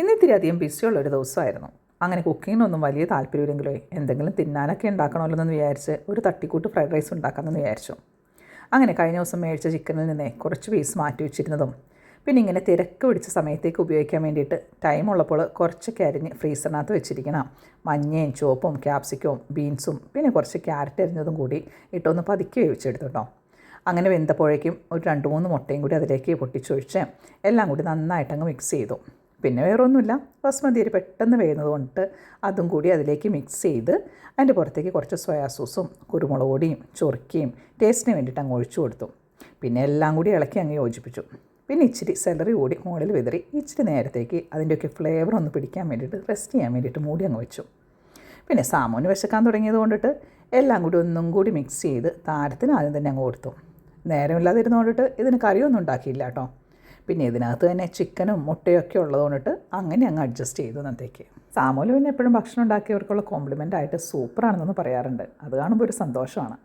ഇന്ന് ഇത്തിരി അധികം ബിസിയുള്ള ഒരു ദിവസമായിരുന്നു. അങ്ങനെ കുക്കിങ്ങിനൊന്നും വലിയ താല്പര്യമില്ലെങ്കിലോ എന്തെങ്കിലും തിന്നാനൊക്കെ ഉണ്ടാക്കണമല്ലോ എന്ന് വിചാരിച്ച് ഒരു തട്ടിക്കൂട്ട് ഫ്രൈഡ് റൈസ് ഉണ്ടാക്കാമെന്ന് വിചാരിച്ചു. അങ്ങനെ കഴിഞ്ഞ ദിവസം മേടിച്ച ചിക്കനിൽ നിന്നേ കുറച്ച് പീസ് മാറ്റി വെച്ചിരുന്നതും പിന്നെ ഇങ്ങനെ തിരക്ക് പിടിച്ച സമയത്തേക്ക് ഉപയോഗിക്കാൻ വേണ്ടിയിട്ട് ടൈം ഉള്ളപ്പോൾ കുറച്ചൊക്കെ അരിഞ്ഞ് ഫ്രീസറിനകത്ത് വെച്ചിരിക്കണം. മഞ്ഞയും ചുവപ്പും ക്യാപ്സിക്കവും ബീൻസും പിന്നെ കുറച്ച് ക്യാരറ്റ് അരിഞ്ഞതും കൂടി ഇട്ടൊന്ന് പതുക്കി വേവിച്ചെടുത്തു കേട്ടോ അങ്ങനെ വെന്തപ്പോഴേക്കും ഒരു രണ്ട് മൂന്ന് മുട്ടയും കൂടി അതിലേക്ക് പൊട്ടിച്ചൊഴിച്ച് എല്ലാം കൂടി നന്നായിട്ടങ്ങ് മിക്സ് ചെയ്തു. പിന്നെ വേറൊന്നുമില്ല. ബസ്മതി അരി പെട്ടെന്ന് വേകുന്നത് കൊണ്ട് അതും കൂടി അതിലേക്ക് മിക്സ് ചെയ്ത് അതിന്റെ പുറത്തേക്ക് കുറച്ച് സോയാ സോസും കുരുമുളക് പൊടിയും ചൊറുക്കിയും ടേസ്റ്റിന് വേണ്ടിയിട്ട് അങ്ങ് ഒഴിച്ചു കൊടുത്തു. പിന്നെ എല്ലാം കൂടി ഇളക്കി അങ്ങ് യോജിപ്പിച്ചു. പിന്നെ ഇച്ചിരി സെലറി കൂടി മുകളിൽ വിതറി ഇച്ചിരി നേരത്തേക്ക് അതിന്റെയൊക്കെ ഫ്ലേവർ ഒന്ന് പിടിക്കാൻ വേണ്ടിയിട്ട് റെസ്റ്റ് ചെയ്യാൻ വേണ്ടിയിട്ട് മൂടി അങ്ങ് വെച്ചു. പിന്നെ സാമൂന് വിശക്കാൻ തുടങ്ങിയത് കൊണ്ടിട്ട് എല്ലാം കൂടി ഒന്നും കൂടി മിക്സ് ചെയ്ത് താരത്തിന് ആദ്യം തന്നെ അങ്ങ് കൊടുത്തു. നേരമില്ലാതിരുന്നുകൊണ്ടിട്ട് ഇതിന് കറിയൊന്നും ഉണ്ടാക്കിയില്ല കേട്ടോ. പിന്നെ ഇതിനകത്ത് തന്നെ ചിക്കനും മുട്ടയും ഒക്കെ ഉള്ളതുകൊണ്ടിട്ട് അങ്ങനെ അങ്ങ് അഡ്ജസ്റ്റ് ചെയ്തു അന്നത്തേക്ക് സാമൂൽ പിന്നെ എപ്പോഴും ഭക്ഷണം ഉണ്ടാക്കിയവർക്കുള്ള കോംപ്ലിമെന്റ് ആയിട്ട് സൂപ്പറാണെന്നൊന്ന് പറയാറുണ്ട്. അത് കാണുമ്പോൾ ഒരു സന്തോഷമാണ്.